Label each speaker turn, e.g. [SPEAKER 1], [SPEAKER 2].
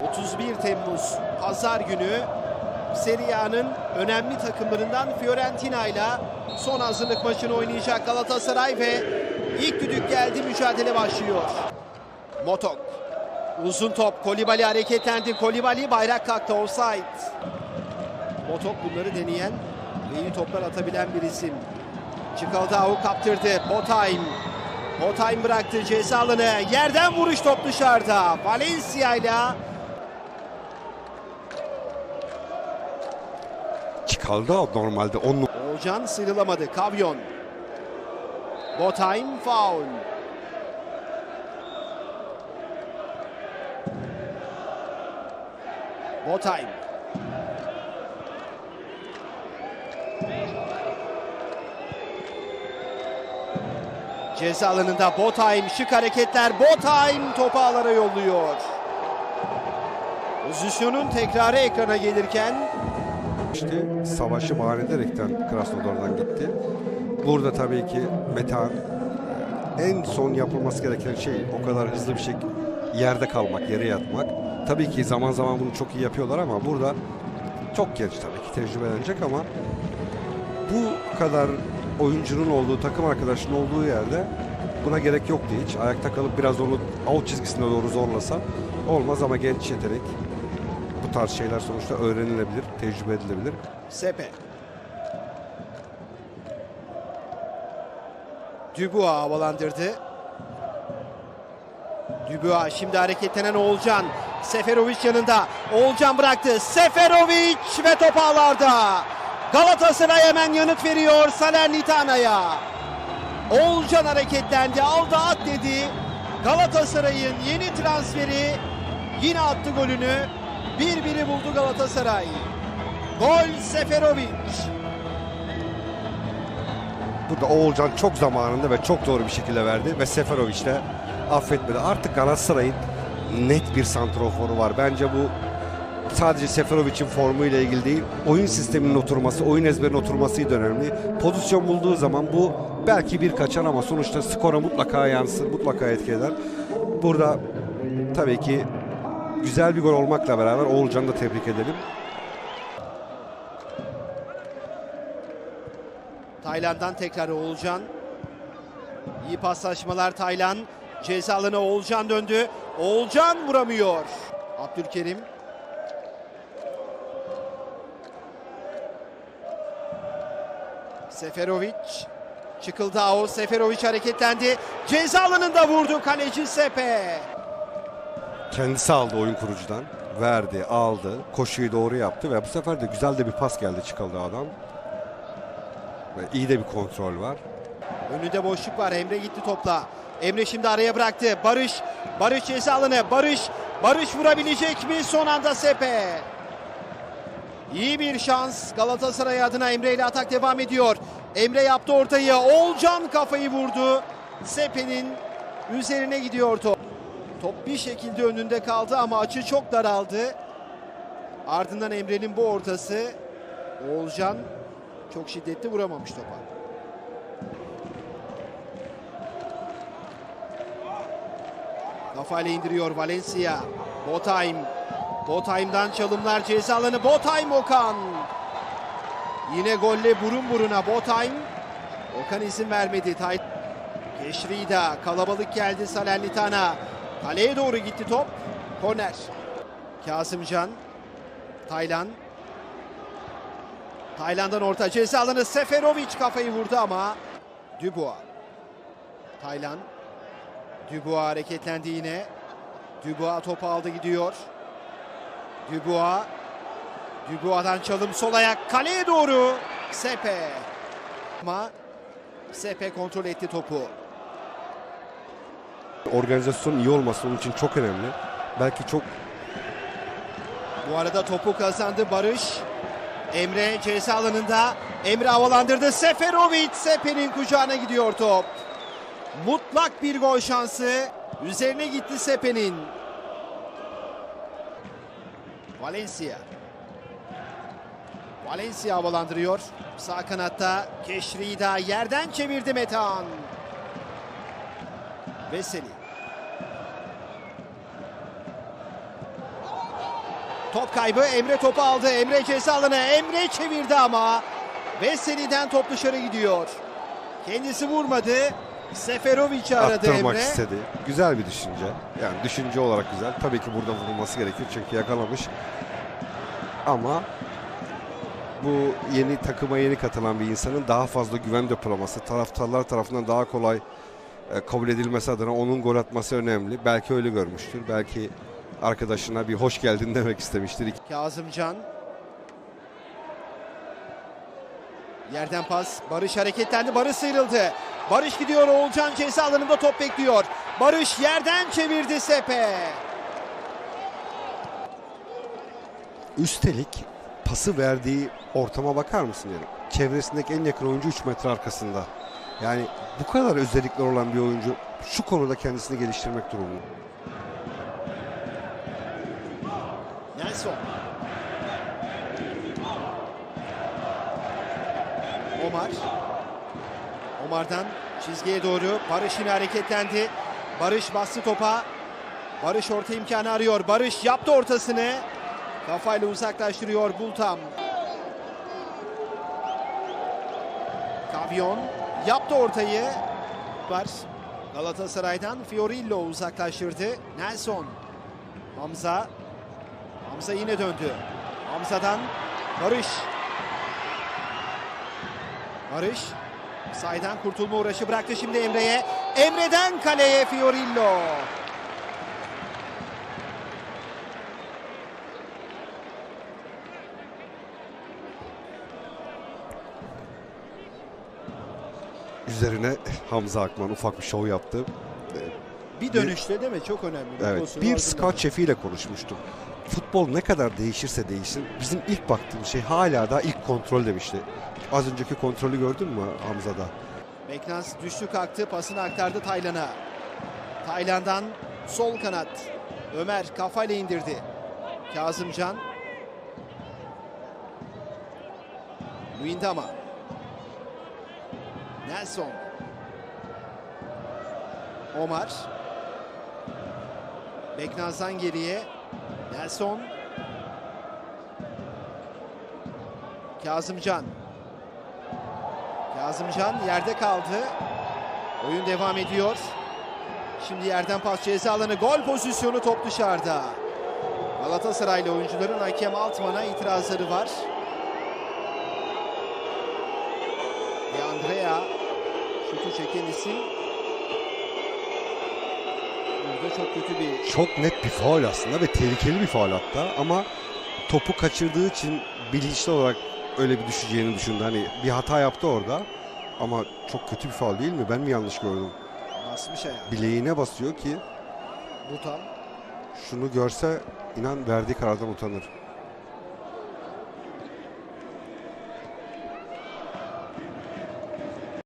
[SPEAKER 1] 31 Temmuz Pazar günü Serie A'nın önemli takımlarından Fiorentina ile son hazırlık maçını oynayacak Galatasaray ve ilk düdük geldi mücadele başlıyor. Motok uzun top Kolibali hareketlendi. Kolibali bayrak kalktı offside. Motok bunları deneyen ve iyi toplar atabilen bir isim. Çikaldao kaptırdı. Botaym. Botaym bıraktı ceza. Yerden vuruş top dışarıda. Valencia ile
[SPEAKER 2] Çıkaldı normalde 10
[SPEAKER 1] Oğulcan sıyrılamadı. Kavyon. Botaym faul. Botaym. Ceza alanında Botaym şık hareketler. Botaym topu ağlara yolluyor. Pozisyonun tekrarı ekrana gelirken
[SPEAKER 2] işte savaşı bahane ederekten Krasnodar'dan gitti. Burada tabii ki Metehan en son yapılması gereken şey o kadar hızlı bir şey yerde kalmak, yere yatmak. Tabii ki zaman zaman bunu çok iyi yapıyorlar ama burada çok genç tabii ki tecrübelenecek ama bu kadar oyuncunun olduğu, takım arkadaşının olduğu yerde buna gerek yoktu hiç. Ayakta kalıp biraz onu out çizgisine doğru zorlasa olmaz ama genç yetenek. Tarz şeyler sonuçta öğrenilebilir, tecrübe edilebilir.
[SPEAKER 1] Sepe. Dubois havalandırdı. Dubois şimdi hareketlenen Oğulcan. Seferovic yanında. Oğulcan bıraktı. Seferovic ve top ağlarda. Galatasaray hemen yanıt veriyor Salernitana'ya. Oğulcan hareketlendi. Aldı at dedi. Galatasaray'ın yeni transferi yine attı golünü. 1-1'i buldu Galatasaray. Gol Seferovic.
[SPEAKER 2] Burada Oğulcan çok zamanında ve çok doğru bir şekilde verdi ve Seferovic de affetmedi. Artık Galatasaray'ın net bir santroforu var. Bence bu sadece Seferovic'in formu ile ilgili değil, oyun sisteminin oturması, oyun ezberinin oturması da önemli. Pozisyon bulduğu zaman bu belki bir kaçan ama sonuçta skora mutlaka yansır, mutlaka etki eder. Burada tabii ki güzel bir gol olmakla beraber Oğulcan'ı da tebrik edelim.
[SPEAKER 1] Tayland'dan tekrar Oğulcan. İyi paslaşmalar Taylan. Ceza alanına Oğulcan döndü. Oğulcan vuramıyor. Abdülkerim. Seferovic. Çıkıldao. Seferovic hareketlendi. Ceza alanında vurdu kaleci Sepe.
[SPEAKER 2] Kendisi aldı oyun kurucudan. Verdi, aldı. Koşuyu doğru yaptı ve bu sefer de güzel de bir pas geldi çıkaldı adam. Ve iyi de bir kontrol var.
[SPEAKER 1] Önünde boşluk var. Emre gitti topla. Emre şimdi araya bıraktı. Barış. Barış ceza alanı. Barış. Barış vurabilecek mi? Son anda Sepe. İyi bir şans. Galatasaray adına Emre ile atak devam ediyor. Emre yaptı ortayı. Olcan kafayı vurdu. Sepe'nin üzerine gidiyor top. Top bir şekilde önünde kaldı ama açı çok daraldı. Ardından Emre'nin bu ortası. Oğulcan çok şiddetli vuramamış topa. Kafayla indiriyor Valencia. Botaym. Botaym'dan çalımlar ceza alanı. Botaym Okan. Yine golle burun buruna Botaym. Okan izin vermedi. Tay Keşrida kalabalık geldi Salernitana. Kaleye doğru gitti top. Korner. Kasımcan. Taylan. Taylan'dan orta ceza alanı. Seferovic kafayı vurdu ama Dubois. Taylan. Dubois hareketlendi yine. Dubois topu aldı gidiyor. Dubois. Dubois'dan çalım sol ayak kaleye doğru. Sepe. Ama Sepe kontrol etti topu.
[SPEAKER 2] Organizasyon iyi olması onun için çok önemli. Belki çok
[SPEAKER 1] Bu arada topu kazandı Barış. Emre ceza alanında. Emre havalandırdı. Seferovic Sepe'nin kucağına gidiyor top. Mutlak bir gol şansı. Üzerine gitti Sepe'nin. Valencia. Valencia havalandırıyor. Sağ kanatta Keşrida yerden çevirdi Metehan. Veseli. Top kaybı Emre topu aldı. Emre ceza alanı. Emre çevirdi ama. Veseli'den top dışarı gidiyor. Kendisi vurmadı. Seferovic'i aradı
[SPEAKER 2] Attırmak
[SPEAKER 1] Emre.
[SPEAKER 2] istedi. Güzel bir düşünce. Yani düşünce olarak güzel. Tabii ki burada vurulması gerekir çünkü yakalamış. Ama bu yeni takıma yeni katılan bir insanın daha fazla güven depolaması, taraftarlar tarafından daha kolay e, kabul edilmesi adına onun gol atması önemli. Belki öyle görmüştür. Belki arkadaşına bir hoş geldin demek istemiştir.
[SPEAKER 1] Kazımcan. Yerden pas. Barış hareketlendi. Barış sıyrıldı. Barış gidiyor. Oğulcan ceza alanında top bekliyor. Barış yerden çevirdi Sepe.
[SPEAKER 2] Üstelik pası verdiği ortama bakar mısın dedim. Çevresindeki en yakın oyuncu 3 metre arkasında. Yani bu kadar özellikler olan bir oyuncu şu konuda kendisini geliştirmek durumunda.
[SPEAKER 1] Nelson. Omar. Omar'dan çizgiye doğru Barış yine hareketlendi. Barış bastı topa. Barış orta imkanı arıyor. Barış yaptı ortasını. Kafayla uzaklaştırıyor Bultam. Kavyon yaptı ortayı. Var. Galatasaray'dan Fiorillo uzaklaştırdı. Nelson. Hamza. Hamza yine döndü. Hamza'dan Barış. Barış. Saydan kurtulma uğraşı bıraktı şimdi Emre'ye. Emre'den kaleye Fiorillo.
[SPEAKER 2] Üzerine Hamza Akman ufak bir şov yaptı.
[SPEAKER 1] Bir dönüşte değil mi? Çok önemli.
[SPEAKER 2] Evet. Bir scout şefiyle konuşmuştum. Futbol ne kadar değişirse değişsin bizim ilk baktığımız şey hala da ilk kontrol demişti. Az önceki kontrolü gördün mü Hamza'da?
[SPEAKER 1] Beknaz düştü kalktı pasını aktardı Taylan'a. Taylan'dan sol kanat. Ömer kafayla indirdi. Kazımcan. Luindama. Nelson. Omar. Beknaz'dan geriye. Nelson. Kazımcan. Kazımcan yerde kaldı. Oyun devam ediyor. Şimdi yerden pas ceza alanı gol pozisyonu top dışarıda. Galatasaraylı oyuncuların hakem Altman'a itirazları var. De Andrea şutu çeken isim. Burada çok kötü bir
[SPEAKER 2] Çok net bir faul aslında ve tehlikeli bir faul hatta ama topu kaçırdığı için bilinçli olarak öyle bir düşeceğini düşündü. Hani bir hata yaptı orada ama çok kötü bir faul değil mi? Ben mi yanlış gördüm?
[SPEAKER 1] basmış ayağı.
[SPEAKER 2] Bileğine basıyor ki
[SPEAKER 1] Butan.
[SPEAKER 2] şunu görse inan verdiği karardan utanır.